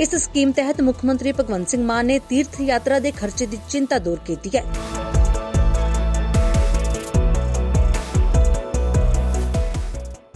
ਇਸ ਸਕੀਮ ਤਹਿਤ ਮੁੱਖ ਮੰਤਰੀ ਭਗਵੰਤ ਸਿੰਘ ਮਾਨ ਨੇ ਤੀਰਥ ਯਾਤਰਾ ਦੇ ਖਰਚੇ ਦੀ ਚਿੰਤਾ ਦੂਰ ਕੀਤੀ ਹੈ।